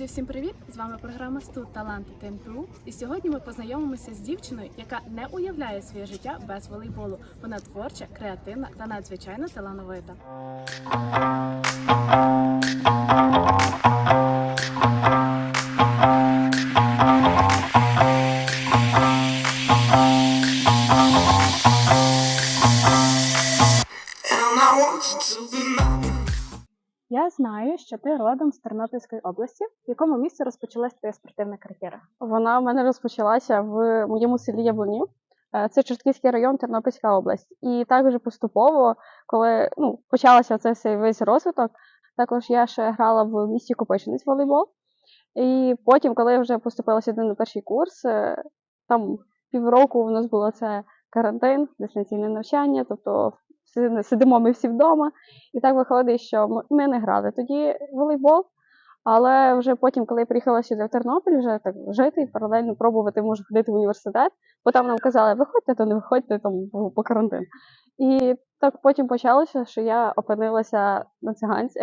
Друзі, всім привіт! З вами програма Студ Таланти ТНПУ. І сьогодні ми познайомимося з дівчиною, яка не уявляє своє життя без волейболу. Вона творча, креативна та надзвичайно талановита. Ти родом з Тернопільської області. В якому місці розпочалась твоя спортивна кар'єра? Вона в мене розпочалася в моєму селі Яблунів. Е, Це Чортківський район, Тернопільська область. І також поступово, коли ну, почався цей весь розвиток, також я ще грала в місті Копичинець волейбол. І потім, коли я вже поступила сюди на перший курс, е, там півроку у нас було це карантин, дистанційне навчання, тобто сидимо ми всі вдома. І так виходить, що ми- не грали тоді волейбол. Але вже потім, коли я приїхала сюди в Тернопіль, вже так жити і паралельно пробувати, може, ходити в університет, бо там нам казали, виходьте, то не виходьте там по карантину. І так потім почалося, що я опинилася на циганці.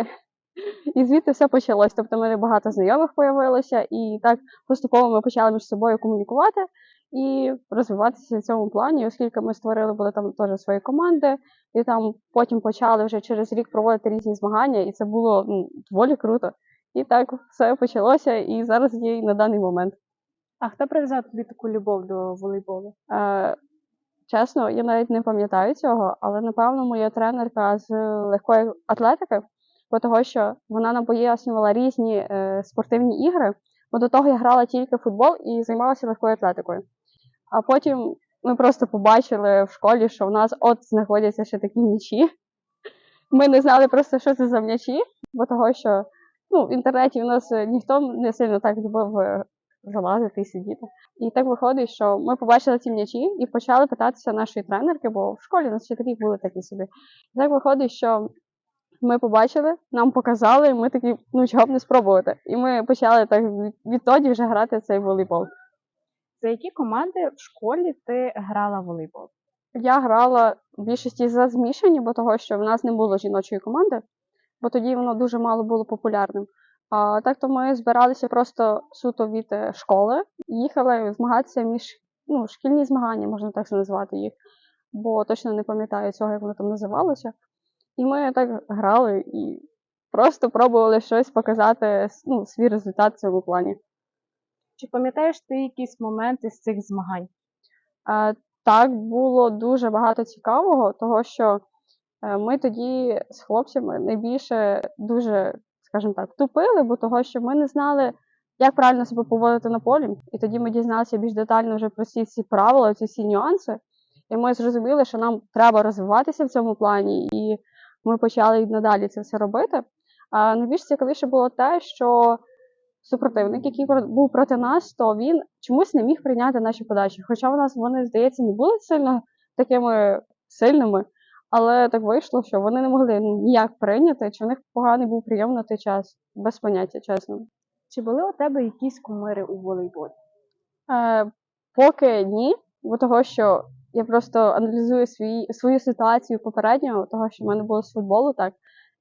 І звідти все почалось. Тобто в мене багато знайомих появилося, і так поступово ми почали між собою комунікувати і розвиватися в цьому плані, оскільки ми створили були там теж свої команди, і там потім почали вже через рік проводити різні змагання, і це було ну, доволі круто. І так все почалося, і зараз є і на даний момент. А хто прив'язав тобі таку любов до волейболу? Е, чесно, я навіть не пам'ятаю цього, але напевно моя тренерка з легкої атлетики, бо того, що вона нам пояснювала різні е, спортивні ігри, бо до того я грала тільки футбол і займалася легкою атлетикою. А потім ми просто побачили в школі, що в нас от знаходяться ще такі м'ячі. Ми не знали просто, що це за м'ячі, бо того, що ну, в інтернеті у нас е, ніхто не сильно так любив е, залазити і сидіти. І так виходить, що ми побачили ці м'ячі і почали питатися нашої тренерки, бо в школі у нас вчителі були такі собі. І так виходить, що ми побачили, нам показали, і ми такі, ну чого б не спробувати. І ми почали так відтоді вже грати цей волейбол. За які команди в школі ти грала в волейбол? Я грала в більшості за змішані, бо того, що в нас не було жіночої команди, бо тоді воно дуже мало було популярним. А так то ми збиралися просто суто від е, школи, їхали змагатися між ну, шкільні змагання, можна так назвати їх, бо точно не пам'ятаю цього, як воно там називалося. І ми так грали і просто пробували щось показати, ну, свій результат в цьому плані. Чи пам'ятаєш ти якісь моменти з цих змагань? Е, Так, було дуже багато цікавого, того що е, ми тоді з хлопцями найбільше дуже, скажімо так, тупили, бо того, що ми не знали, як правильно себе поводити на полі. І тоді ми дізналися більш детально вже про всі ці правила, ці всі нюанси. І ми зрозуміли, що нам треба розвиватися в цьому плані, і ми почали і надалі це все робити. А найбільш цікавіше було те, що супротивник, який був проти нас, то він чомусь не міг прийняти наші подачі. Хоча в нас вони, здається, не були сильно такими сильними, але так вийшло, що вони не могли ніяк прийняти, чи в них поганий був прийом на той час, без поняття, чесно. Чи були у тебе якісь кумири у волейболі? Е, поки ні, бо того, що я просто аналізую свій, свою ситуацію попереднього, того, що в мене було з футболу, так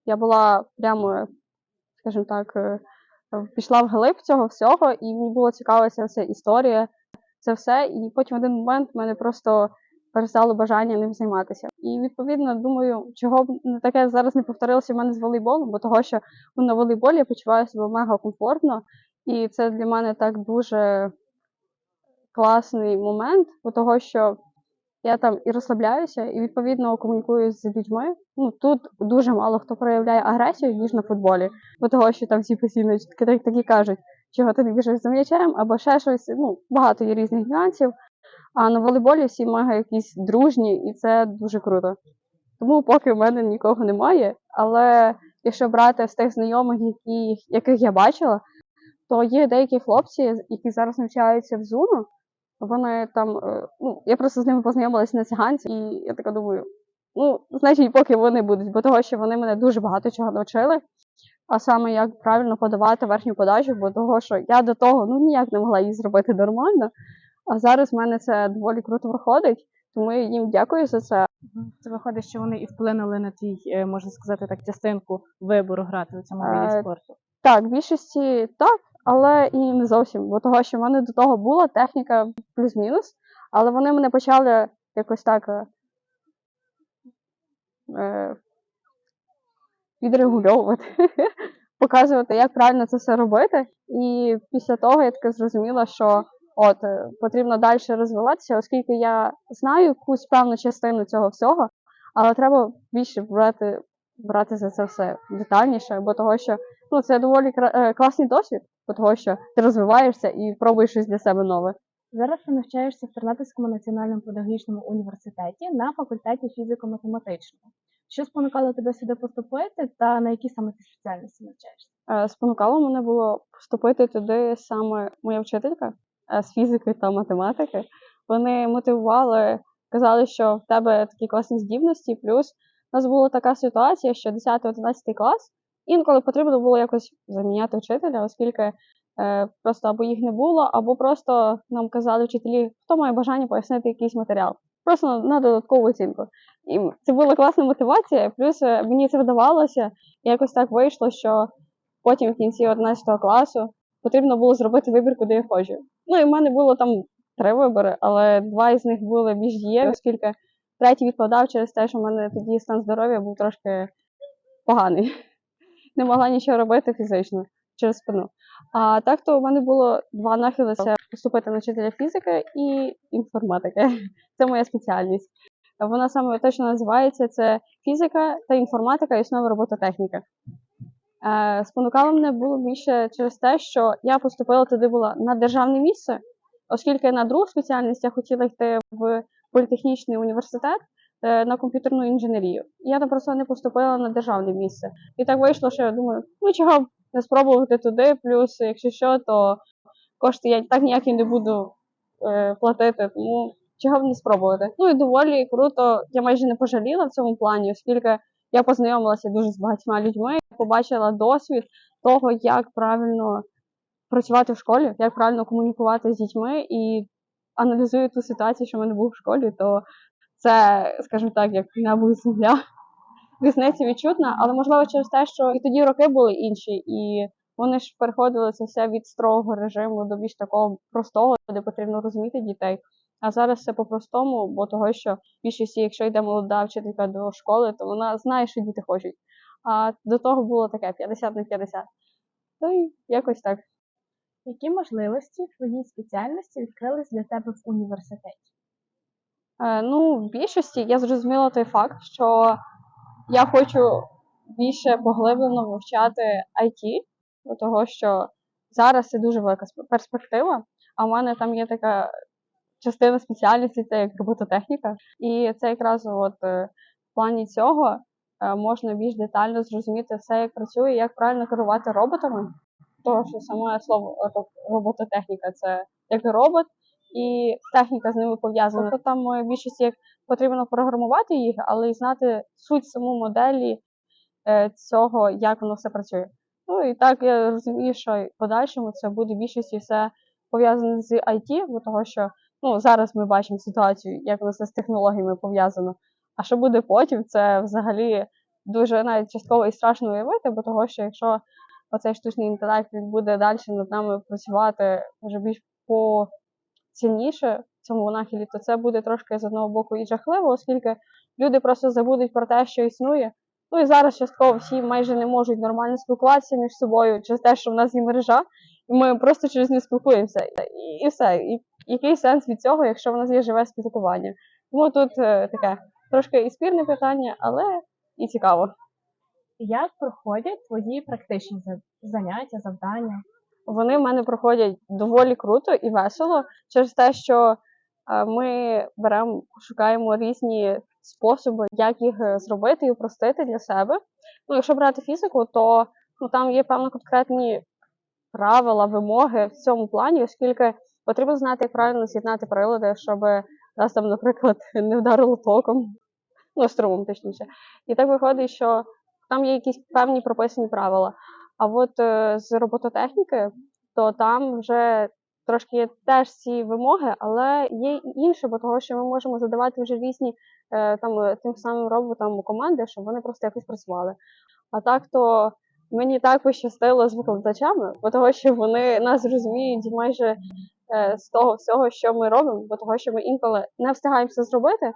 я була прямо, скажімо так, е, пішла в глиб цього всього, і мені було цікава ця вся історія, це все. І потім в один момент в мене просто перестало бажання ним займатися. І відповідно думаю, чого б не таке зараз не повторилося в мене з волейболом, бо того, що ну, на волейболі я почуваю себе мега комфортно, і це для мене так дуже класний момент, бо того, що я там і розслабляюся, і відповідно комунікую з людьми. Ну тут дуже мало хто проявляє агресію, ніж на футболі, бо того, що там всі постійно такі, такі кажуть, чого ти не біжиш за м'ячем, або ще щось. Ну багато є різних нюансів. А на волейболі всі мега якісь дружні, і це дуже круто. Тому поки в мене нікого немає. Але якщо брати з тих знайомих, які, яких я бачила, то є деякі хлопці, які зараз навчаються в ЗУНу. Вони там, е, ну, я просто з ними познайомилася на циганці, і я така думаю, ну, значить, поки вони будуть, бо того, що вони мене дуже багато чого навчили. А саме як правильно подавати верхню подачу, бо того, що я до того ну ніяк не могла її зробити нормально. А зараз в мене це доволі круто виходить, тому я їм дякую за це. Це виходить, що вони і вплинули на твій, е, можна сказати, так, частинку вибору грати у цьому виді Е, спорту. Так, в більшості так, але і не зовсім, бо того, що в мене до того була техніка плюс-мінус, але вони мене почали якось так е, е, відрегульовувати, показувати, як правильно це все робити. І після того я таки зрозуміла, що от е, потрібно далі розвиватися, оскільки я знаю якусь певну частину цього всього, але треба більше брати, брати за це все детальніше, бо того, що ну, це доволі е, класний досвід, того, що ти розвиваєшся і пробуєш щось для себе нове. Зараз ти навчаєшся в Тернопільському національному педагогічному університеті на факультеті фізико-математичного. Що спонукало тебе сюди поступити, та на які саме ти спеціальності навчаєшся? Е, Спонукало мене було вступити туди саме моя вчителька е, з фізики та математики. Вони мотивували, казали, що в тебе такі класні здібності. Плюс у нас була така ситуація, що 10-11 клас інколи потрібно було якось заміняти вчителя, оскільки е, просто або їх не було, або просто нам казали вчителі, хто має бажання пояснити якийсь матеріал. Просто на, додаткову оцінку. І це була класна мотивація. Плюс е, мені це вдавалося. І якось так вийшло, що потім в кінці 11 класу потрібно було зробити вибір, куди я хочу. Ну і в мене було там три вибори, але два із них були більш дієві, оскільки третій відпадав через те, що в мене тоді стан здоров'я був трошки поганий. Не могла нічого робити фізично через спину. А так то в мене було два нахили поступити на вчителя фізики і інформатики. Це моя спеціальність. Вона саме точно називається це фізика та інформатика і основи робототехніки. Е, спонукало мене було більше через те, що я поступила туди була на державне місце, оскільки на другу спеціальність я хотіла йти в політехнічний університет е, на комп'ютерну інженерію. Я там просто не поступила на державне місце. І так вийшло, що я думаю, ну чого б не спробувати туди, плюс, якщо що, то кошти я так ніякі не буду е, платити, тому чого б не спробувати. Ну і доволі круто, я майже не пожаліла в цьому плані, оскільки я познайомилася дуже з багатьма людьми, побачила досвід того, як правильно працювати в школі, як правильно комунікувати з дітьми, і аналізую ту ситуацію, що в мене був в школі, то це, скажімо так, як небо і земля. Різниця відчутна, але можливо через те, що і тоді роки були інші, і вони ж переходили це все від строгого режиму до більш такого простого, де потрібно розуміти дітей. А зараз все по-простому, бо того, що більшості, якщо йде молода вчителька до школи, то вона знає, що діти хочуть. А до того було таке 50 на 50. То й якось так. Які можливості в твоїй спеціальності відкрились для тебе в університеті? Е, ну, в більшості я зрозуміла той факт, що я хочу більше поглиблено вивчати IT, бо того, що зараз це дуже велика перспектива, а в мене там є така частина спеціальності, це як робототехніка. І це якраз от е, в плані цього е, можна більш детально зрозуміти все, як працює, як правильно керувати роботами. Того, що саме слово робототехніка це як робот, і техніка з ними пов'язана. Тобто там е, в більшості як потрібно програмувати їх, але й знати суть саму моделі е, цього, як воно все працює. Ну і так я розумію, що в подальшому це буде більшості все пов'язане з IT, бо того, що ну, зараз ми бачимо ситуацію, як воно все з технологіями пов'язано. А що буде потім, це взагалі дуже навіть частково і страшно уявити, бо того, що якщо оцей штучний інтелект він буде далі над нами працювати вже більш по сильніше в цьому нахилі, то це буде трошки з одного боку і жахливо, оскільки люди просто забудуть про те, що існує. Ну і зараз частково всі майже не можуть нормально спілкуватися між собою через те, що в нас є мережа, і ми просто через неї спілкуємося. І, і все. І який сенс від цього, якщо в нас є живе спілкування? Тому тут е, таке трошки і спірне питання, але і цікаво. Як проходять твої практичні заняття, завдання? Вони в мене проходять доволі круто і весело через те, що е, ми беремо, шукаємо різні способи, як їх е, зробити і упростити для себе. Ну, якщо брати фізику, то ну, там є певно конкретні правила, вимоги в цьому плані, оскільки потрібно знати, як правильно з'єднати прилади, щоб нас там, наприклад, не вдарило током, ну, струмом точніше. І так виходить, що там є якісь певні прописані правила. А от е, з робототехніки, то там вже трошки є теж ці вимоги, але є інше, бо того, що ми можемо задавати вже різні е, там е, тим самим роботам команди, щоб вони просто якось працювали. А так то Мені так пощастило з викладачами, бо того, що вони нас розуміють майже з того всього, що ми робимо, бо того, що ми інколи не встигаємо все зробити.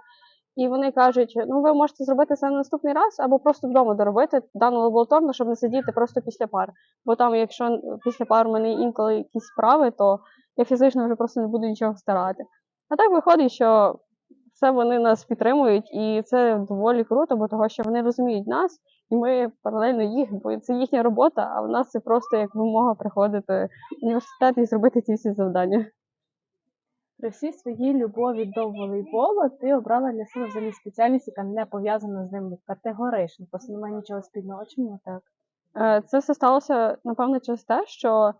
І вони кажуть: ну ви можете зробити це на наступний раз, або просто вдома доробити дану лабораторну, щоб не сидіти просто після пар. Бо там, якщо після пар у мене інколи якісь справи, то я фізично вже просто не буду нічого старати. А так виходить, що все вони нас підтримують, і це доволі круто, бо того, що вони розуміють нас, і ми паралельно їх, бо це їхня робота, а в нас це просто як вимога приходити в університет і зробити ці всі завдання. При всій своїй любові до волейболу ти обрала для себе взагалі спеціальність, яка не пов'язана з ним категорично, просто немає нічого спільного. Чому так? Е, Це все сталося, напевно, через те, що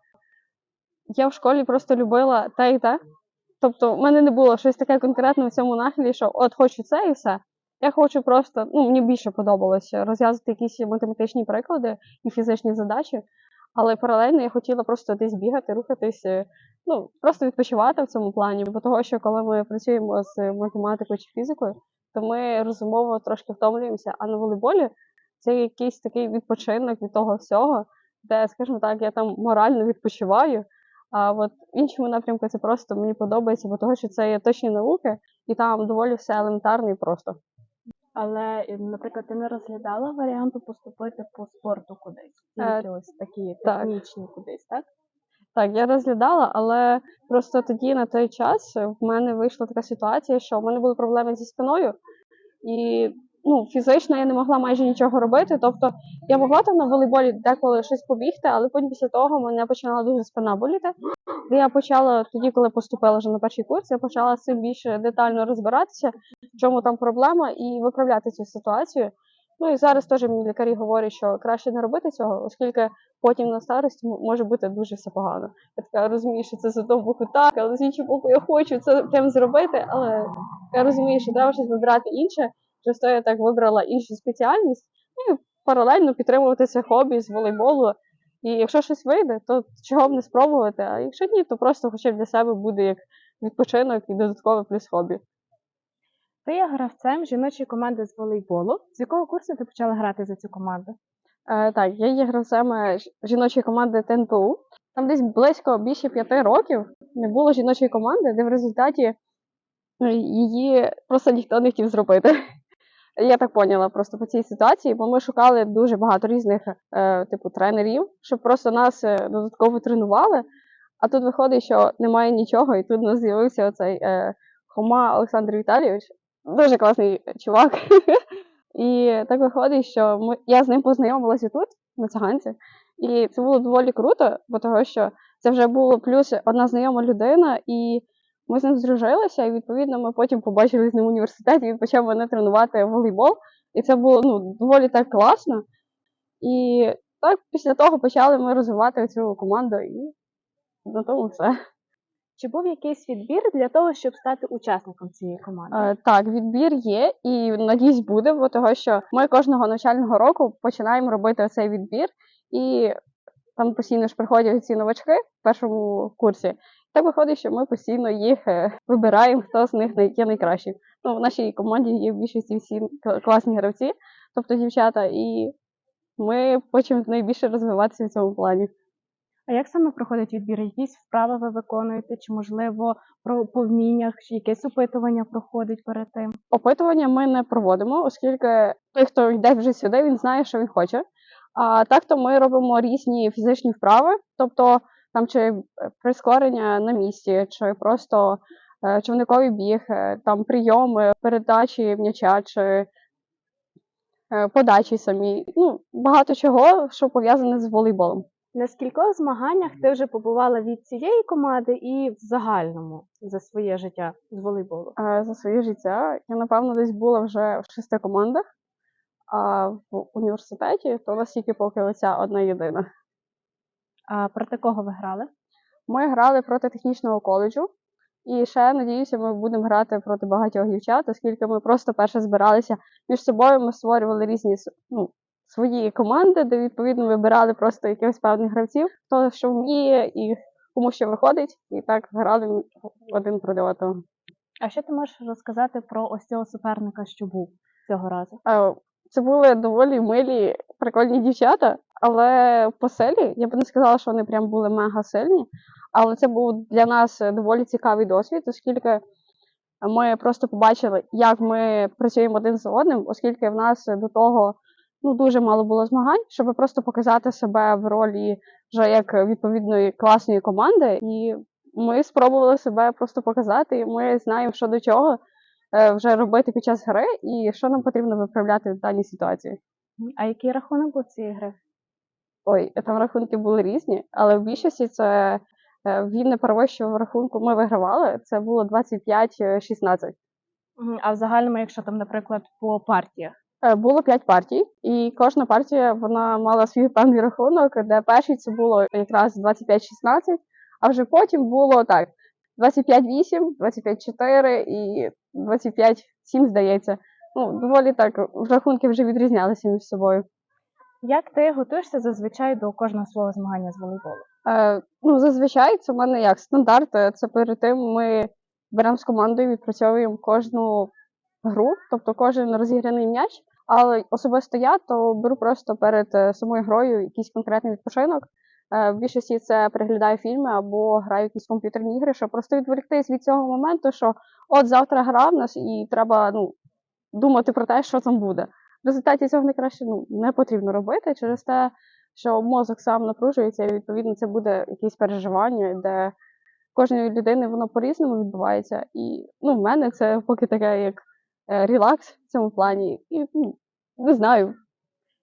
я в школі просто любила те і те. Тобто, в мене не було щось таке конкретне в цьому нахилі, що от хочу це і все. Я хочу просто, ну мені більше подобалося розв'язати якісь математичні приклади і фізичні задачі, але паралельно я хотіла просто десь бігати, рухатись, е, ну просто відпочивати в цьому плані. Бо того, що коли ми працюємо з математикою чи фізикою, то ми розумово трошки втомлюємося. А на волейболі це якийсь такий відпочинок від того всього, де, скажімо так, я там морально відпочиваю. А от в іншому напрямку це просто мені подобається, бо того, що це є точні науки, і там доволі все елементарно і просто. Але, е, наприклад, ти не розглядала варіанту поступити по спорту кудись? Е, Тільки ось такі так. технічні кудись, так? Так, я розглядала, але просто тоді на той час в мене вийшла така ситуація, що в мене були проблеми зі спиною, і ну, фізично я не могла майже нічого робити. Тобто я могла там на волейболі деколи щось побігти, але потім після того мене починала дуже спина боліти. І я почала тоді, коли поступила вже на перший курс, я почала цим більше детально розбиратися, в чому там проблема, і виправляти цю ситуацію. Ну і зараз теж мені лікарі говорять, що краще не робити цього, оскільки потім на старості може бути дуже все погано. Я така розумію, що це з одного боку так, але з іншого боку я хочу це прям зробити. Але я розумію, що треба щось вибирати інше. Через то я так вибрала іншу спеціальність ну, і паралельно підтримувати це хобі з волейболу. І якщо щось вийде, то чого б не спробувати. А якщо ні, то просто хоча б для себе буде як відпочинок і додаткове плюс хобі. Ти є гравцем жіночої команди з волейболу. З якого курсу ти почала грати за цю команду? Е, так, я є гравцем е, жіночої команди ТНПУ. Там десь близько більше п'яти років не було жіночої команди, де в результаті е, її просто ніхто не хотів зробити. Я так поняла просто по цій ситуації, бо ми шукали дуже багато різних е, типу тренерів, щоб просто нас е, додатково тренували. А тут виходить, що немає нічого, і тут у нас з'явився оцей е, Хома Олександр Віталійович. Дуже класний чувак. І так виходить, що ми, я з ним познайомилася тут, на циганці, і це було доволі круто, бо того, що це вже було плюс одна знайома людина, і ми з ним здружилися, і відповідно ми потім побачили з ним в університеті, він почав мене тренувати в волейбол. І це було ну, доволі так класно. І так після того почали ми розвивати цю команду, і на тому все. Чи був якийсь відбір для того, щоб стати учасником цієї команди? Е, Так, відбір є, і надіюсь буде, бо того, що ми кожного навчального року починаємо робити цей відбір, і там постійно ж приходять ці новачки в першому курсі. Так виходить, що ми постійно їх е, вибираємо, хто з них є найкращий. Ну, в нашій команді є в більшості всі класні гравці, тобто дівчата, і ми хочемо найбільше розвиватися в цьому плані. А як саме проходить відбір? Якісь вправи ви виконуєте, чи можливо про по вміннях, чи якесь опитування проходить перед тим? Опитування ми не проводимо, оскільки той, хто йде вже сюди, він знає, що він хоче. А так то ми робимо різні фізичні вправи, тобто там чи е, прискорення на місці, чи просто е, човниковий біг, е, там прийоми, передачі м'яча, чи подачі самі. Ну, багато чого, що пов'язане з волейболом. На скількох змаганнях ти вже побувала від цієї команди і в загальному за своє життя з волейболу? За своє життя я, напевно, десь була вже в шести командах, а в університеті то у нас тільки поки оця одна єдина. А проти кого ви грали? Ми грали проти технічного коледжу, і ще надіюся, ми будемо грати проти багатьох дівчат, оскільки ми просто перше збиралися між собою. Ми створювали різні ну, свої команди, де відповідно вибирали просто якихось певних гравців, хто що вміє і кому що виходить, і так грали один проти одного. А що ти можеш розказати про ось цього суперника, що був цього разу? Е, Це були доволі милі, прикольні дівчата, але по силі я б не сказала, що вони прям були мега сильні. Але це був для нас доволі цікавий досвід, оскільки ми просто побачили, як ми працюємо один з одним, оскільки в нас до того ну, дуже мало було змагань, щоб просто показати себе в ролі вже як відповідної класної команди. І ми спробували себе просто показати, і ми знаємо, що до чого е, вже робити під час гри, і що нам потрібно виправляти в даній ситуації. А який рахунок був цієї гри? Ой, там рахунки були різні, але в більшості це е, він не перевищував рахунку. Ми вигравали. Це було 25-16. А в загальному, якщо там, наприклад, по партіях. Е, Було 5 партій, і кожна партія вона мала свій певний рахунок, де перший це було якраз 25-16, а вже потім було так: 25-8, 25-4 і 25-7, здається. Ну, доволі так, рахунки вже відрізнялися між собою. Як ти готуєшся зазвичай до кожного свого змагання з волейболу? Е, ну, зазвичай це в мене як стандарт. е, Це перед тим ми беремо з командою, відпрацьовуємо кожну гру, тобто кожен розіграний м'яч. Але особисто я то беру просто перед е, самою грою якийсь конкретний відпочинок. Е, В більшості це переглядаю фільми або граю якісь комп'ютерні ігри, щоб просто відволіктись від цього моменту, що от завтра гра в нас, і треба ну, думати про те, що там буде. В результаті цього найкраще ну, не потрібно робити через те, що мозок сам напружується, і відповідно це буде якесь переживання, де кожної людини воно по-різному відбувається. І ну, в мене це поки таке як е, релакс в цьому плані. І ну, не знаю,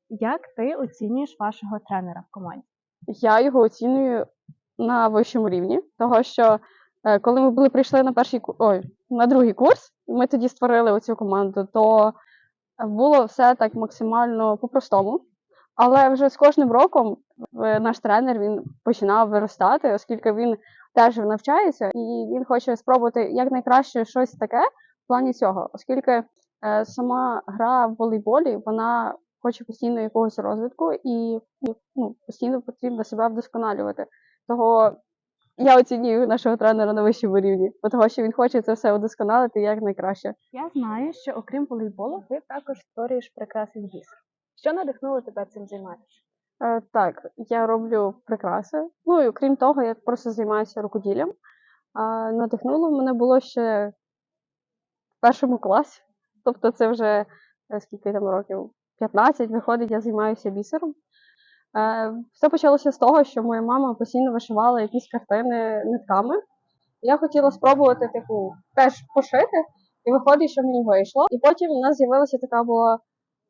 Як ти оцінюєш вашого тренера в команді? я його оцінюю на вищому рівні, того що е, коли ми були прийшли на перший ой, на другий курс, ми тоді створили оцю команду, то було все так максимально по-простому. Але вже з кожним роком е, наш тренер він починав виростати, оскільки він теж навчається, і він хоче спробувати якнайкраще щось таке в плані цього, оскільки е, сама гра в волейболі вона хоче постійно якогось розвитку, і, ну, постійно потрібно себе вдосконалювати. Того я оцінюю нашого тренера на вищому рівні, бо того, що він хоче це все удосконалити якнайкраще. Я знаю, що окрім волейболу, ти також створюєш прекрасний бісер. Що надихнуло тебе цим займатися? Е, так, я роблю прикраси. Ну і окрім того, я просто займаюся рукоділлям. А надихнуло мене було ще в першому класі. Тобто це вже е, скільки там років? 15 виходить, я займаюся бісером. Е, все почалося з того, що моя мама постійно вишивала якісь картини нитками. Я хотіла спробувати, типу, теж пошити, і виходить, що мені вийшло. І потім у нас з'явилася така була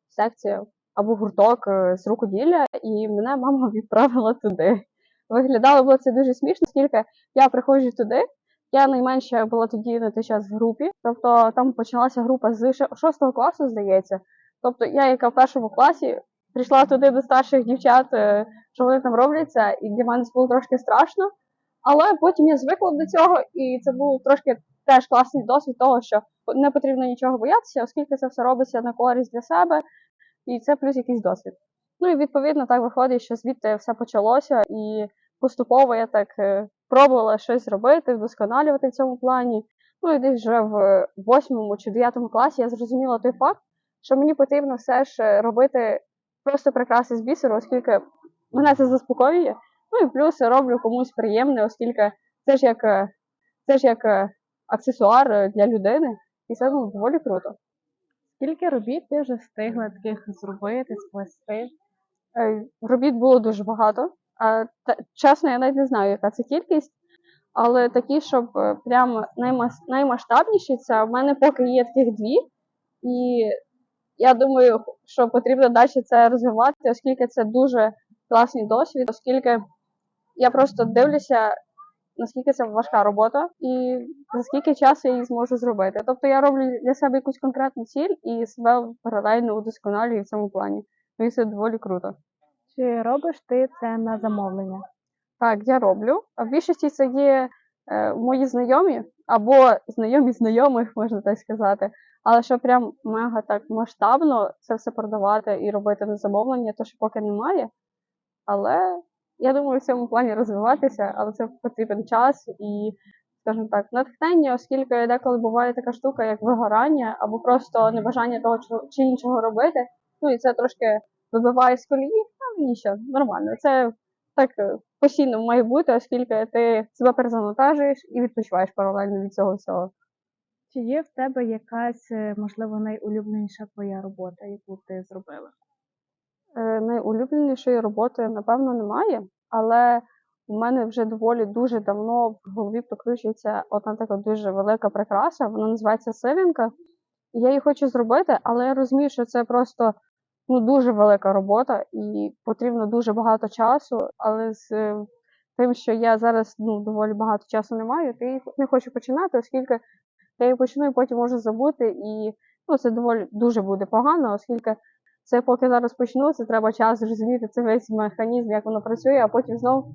секція або гурток е, з рукоділля, і мене мама відправила туди. Виглядало було це дуже смішно, оскільки я приходжу туди. Я найменша була тоді на той час в групі, тобто там почалася група з ше- шостого класу, здається. Тобто я, яка в першому класі, прийшла туди до старших дівчат, е, що вони там робляться, і для мене це було трошки страшно. Але потім я звикла до цього, і це був трошки теж класний досвід того, що не потрібно нічого боятися, оскільки це все робиться на користь для себе, і це плюс якийсь досвід. Ну і відповідно так виходить, що звідти все почалося, і поступово я так е, пробувала щось робити, вдосконалювати в цьому плані. Ну і десь вже в восьмому чи дев'ятому класі я зрозуміла той факт, що мені потрібно все ж е, робити просто прикраси з бісеру, оскільки мене це заспокоює. Ну і плюс роблю комусь приємне, оскільки це ж як, е, це ж як е, аксесуар е, для людини, і це ну, доволі круто. Скільки робіт ти вже встигла таких зробити, сплести? Робіт було дуже багато. А, та, чесно, я навіть не знаю, яка це кількість, але такі, щоб прям наймас, наймасштабніші, це в мене поки є таких дві. І я думаю, що потрібно далі це розвивати, оскільки це дуже класний досвід, оскільки я просто дивлюся, наскільки це важка робота, і за скільки часу я її зможу зробити. Тобто я роблю для себе якусь конкретну ціль і себе паралельно удосконалюю в цьому плані. Ну, І це доволі круто. Чи робиш ти це на замовлення? Так, я роблю. А в більшості це є е, мої знайомі або знайомі знайомих, можна так сказати. Але що прям мега так масштабно це все продавати і робити на замовлення, то що поки немає. Але я думаю, в цьому плані розвиватися, але це потрібен час і, скажімо так, натхнення, оскільки деколи буває така штука, як вигорання, або просто небажання того чи іншого робити. Ну і це трошки вибиває з колії. і що, нормально. Це так е, постійно має бути, оскільки ти себе перезавантажуєш і відпочиваєш паралельно від цього всього. Чи є в тебе якась, е, можливо, найулюбленіша твоя робота, яку ти зробила? Е, Найулюбленішої роботи, напевно, немає, але у мене вже доволі дуже давно в голові прокручується одна така дуже велика прикраса, вона називається сивінка. І я її хочу зробити, але я розумію, що це просто ну, дуже велика робота і потрібно дуже багато часу. Але з е, тим, що я зараз ну, доволі багато часу не маю, то я не хочу починати, оскільки я її почну і потім можу забути, і ну, це доволі дуже буде погано, оскільки це поки зараз це треба час зрозуміти це весь механізм, як воно працює, а потім знов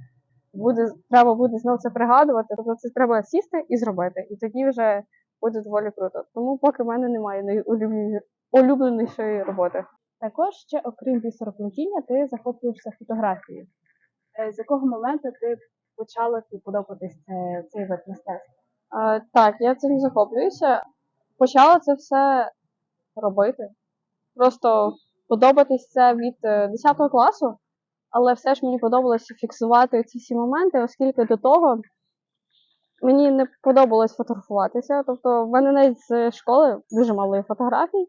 буде треба буде знов це пригадувати. Тобто це треба сісти і зробити. І тоді вже буде доволі круто. Тому поки в мене немає найулюблені- улюбленішої роботи. Також ще, окрім бісероплетіння, ти захоплюєшся фотографією. Е, З якого моменту ти почала подобатись цей вид мистецтва? Так, я цим захоплююся. Почала це все робити. Просто подобатись це від е, 10 класу, але все ж мені подобалося фіксувати ці всі моменти, оскільки до того мені не подобалось фотографуватися. Тобто, в мене навіть з школи дуже мало фотографій.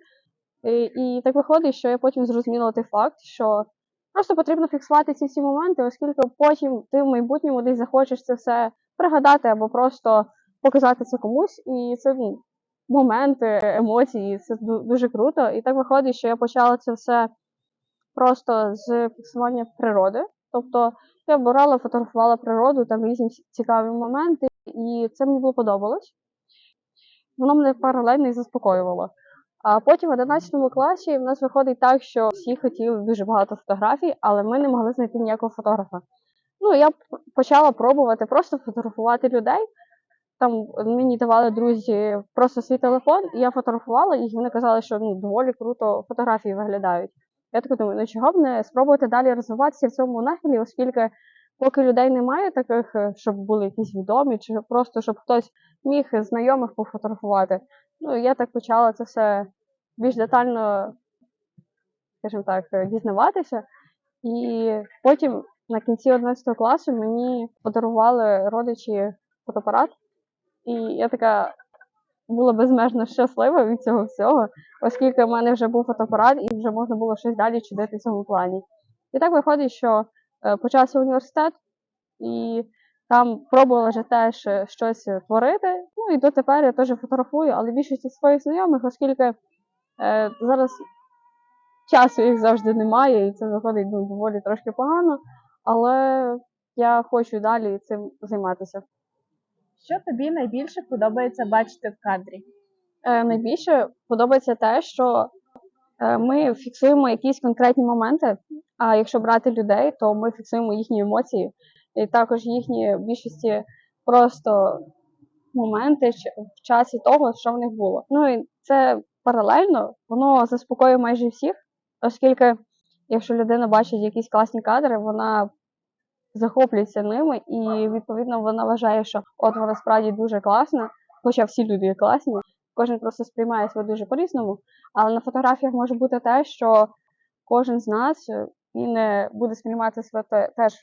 І, і так виходить, що я потім зрозуміла той факт, що просто потрібно фіксувати ці всі моменти, оскільки потім ти в майбутньому десь захочеш це все пригадати або просто показати це комусь, і це ну, моменти, емоції, це дуже круто. І так виходить, що я почала це все просто з фіксування природи. Тобто я брала, фотографувала природу, там різні цікаві моменти, і це мені було подобалось. Воно мене паралельно і заспокоювало. А потім в 11 класі в нас виходить так, що всі хотіли дуже багато фотографій, але ми не могли знайти ніякого фотографа. Ну, я почала пробувати просто фотографувати людей. Там мені давали друзі просто свій телефон, і я фотографувала, і вони казали, що ну, доволі круто фотографії виглядають. Я так думаю, ну чого б не спробувати далі розвиватися в цьому нахилі, оскільки поки людей немає таких, е, щоб були якісь відомі, чи просто щоб хтось міг знайомих пофотографувати. Ну, я так почала це все більш детально, скажімо так, е, дізнаватися. І потім на кінці 11 класу мені подарували родичі фотоапарат. І я така була безмежно щаслива від цього всього, оскільки в мене вже був фотоапарат і вже можна було щось далі чудити в цьому плані. І так виходить, що е, почався університет, і там пробувала вже теж щось творити. Ну і дотепер я теж фотографую, але більшості своїх знайомих, оскільки е, зараз часу їх завжди немає, і це виходить ну, доволі трошки погано, але я хочу далі цим займатися. Що тобі найбільше подобається бачити в кадрі? Е, найбільше подобається те, що е, ми фіксуємо якісь конкретні моменти. А якщо брати людей, то ми фіксуємо їхні емоції, і також їхні в більшості просто моменти в часі того, що в них було. Ну і це паралельно, воно заспокоює майже всіх, оскільки якщо людина бачить якісь класні кадри, вона захоплюється ними, і відповідно вона вважає, що от вона справді дуже класна, хоча всі люди класні, кожен просто сприймає себе дуже по-різному. Але на фотографіях може бути те, що кожен з нас він е, буде сприймати себе теж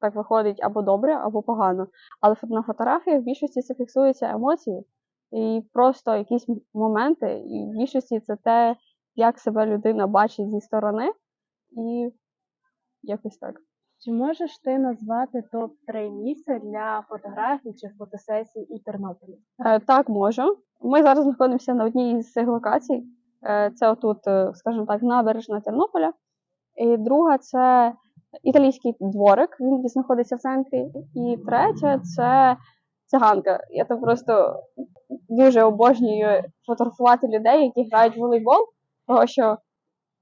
так виходить або добре, або погано. Але на фотографіях в більшості це фіксуються емоції і просто якісь моменти. І в більшості це те, як себе людина бачить зі сторони, і якось так. Чи можеш ти назвати топ-3 місця для фотографій чи фотосесій у Тернополі? Е, Так, можу. Ми зараз знаходимося на одній із цих локацій. Е, Це отут, е, скажімо так, набережна Тернополя. І друга це італійський дворик, він знаходиться в центрі. І третя це циганка. Я там просто дуже обожнюю фотографувати людей, які грають в волейбол, тому що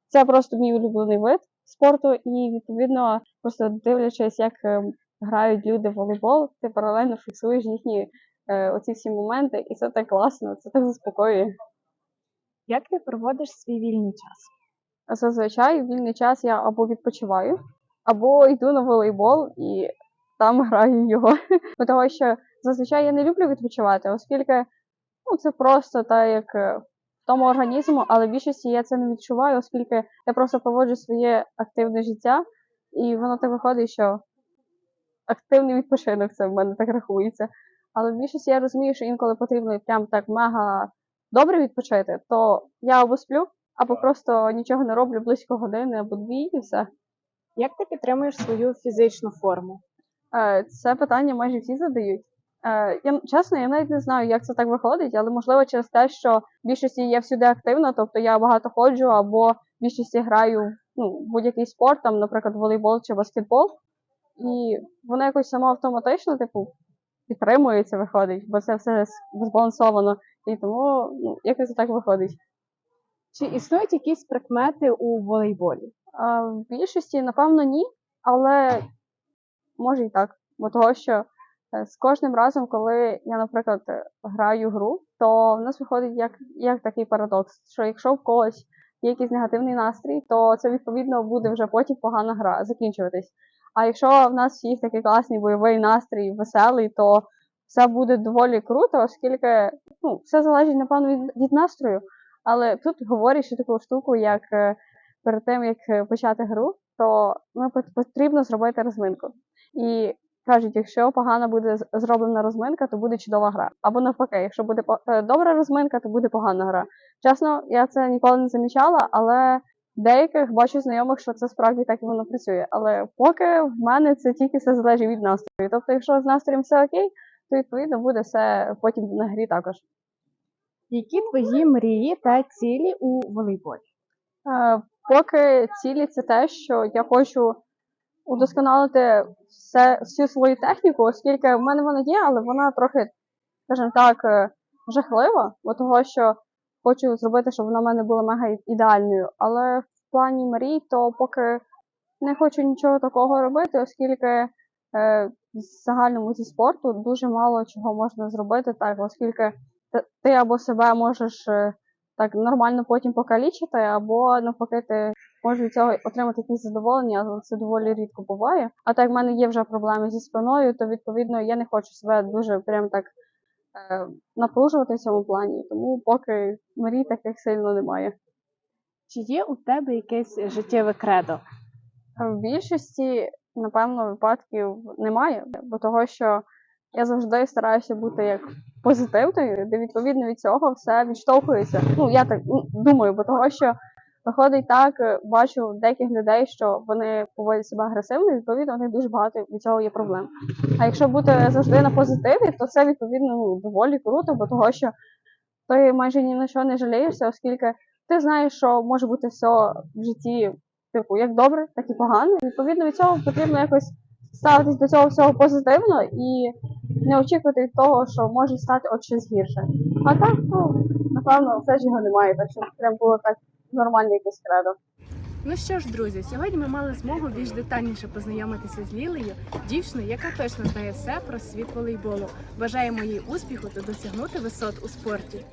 це просто мій улюблений вид спорту, і відповідно, просто дивлячись, як е, грають люди в волейбол, ти паралельно фіксуєш їхні е, оці всі моменти, і це так класно, це так заспокоює. Як ти проводиш свій вільний час? Зазвичай в вільний час я або відпочиваю, або йду на волейбол і там граю його. Тому що зазвичай я не люблю відпочивати, оскільки ну, це просто так, як е, в тому організму, але в більшості я це не відчуваю, оскільки я просто проводжу своє активне життя. І воно так виходить, що активний відпочинок це в мене так рахується. Але в більшості я розумію, що інколи потрібно прям так мега добре відпочити, то я або сплю, або просто нічого не роблю близько години або дві, і все. Як ти підтримуєш свою фізичну форму? Е, Це питання майже всі задають. Е, Я чесно, я навіть не знаю, як це так виходить, але можливо через те, що в більшості я всюди активна, тобто я багато ходжу або більшості граю ну, будь-який спорт, там, наприклад, волейбол чи баскетбол, і воно якось само автоматично, типу, підтримується, виходить, бо це все збалансовано. І тому ну, якось так виходить. Чи існують якісь прикмети у волейболі? А, в більшості, напевно, ні, але може і так. Бо того, що е, з кожним разом, коли я, наприклад, граю гру, то в нас виходить як, як такий парадокс, що якщо в когось є якийсь негативний настрій, то це відповідно буде вже потім погана гра закінчуватись. А якщо в нас всіх такий класний бойовий настрій, веселий, то все буде доволі круто, оскільки ну, все залежить, напевно, від, від настрою. Але тут говорять ще таку штуку, як е, перед тим, як е, почати гру, то пот- потрібно зробити розминку. І кажуть, якщо погана буде зроблена розминка, то буде чудова гра. Або навпаки, якщо буде е, добра розминка, то буде погана гра. Чесно, я це ніколи не замічала, але деяких бачу знайомих, що це справді так і воно працює. Але поки в мене це тільки все залежить від настрою. Тобто, якщо з настроєм все окей, то відповідно буде все потім на грі також. Які твої мрії та цілі у волейболі? Е, Поки цілі це те, що я хочу удосконалити все, всю свою техніку, оскільки в мене вона є, але вона трохи, скажімо так, е, жахлива, бо того, що хочу зробити, щоб вона в мене була мега ідеальною. Але в плані мрій, то поки не хочу нічого такого робити, оскільки е, в загальному зі спорту дуже мало чого можна зробити так, оскільки ти- або себе можеш е, так нормально потім покалічити, або навпаки, ти від цього отримати якісь задоволення, але це доволі рідко буває. А так як в мене є вже проблеми зі спиною, то відповідно я не хочу себе дуже прям так е, напружувати в цьому плані. Тому поки мрій таких сильно немає. Чи є у тебе якесь життєве кредо? В більшості, напевно, випадків немає, бо того, що я завжди стараюся бути як позитивною, де відповідно від цього все відштовхується. Ну, я так думаю, бо того, що виходить так, е, бачу деяких людей, що вони поводять себе агресивно, і відповідно у них дуже багато від цього є проблем. А якщо бути завжди на позитиві, то це відповідно ну, доволі круто, бо того, що ти майже ні на що не жалієшся, оскільки ти знаєш, що може бути все в житті типу, як добре, так і погано. Відповідно від цього потрібно якось ставитись до цього всього позитивно і не очікувати того, що може стати от щось гірше. А так, ну, напевно, все ж його немає, так що прям було так нормальний якийсь кредо. Ну що ж, друзі, сьогодні ми мали змогу більш детальніше познайомитися з Лілею, дівчиною, яка точно знає все про світ волейболу. Бажаємо їй успіху та досягнути висот у спорті.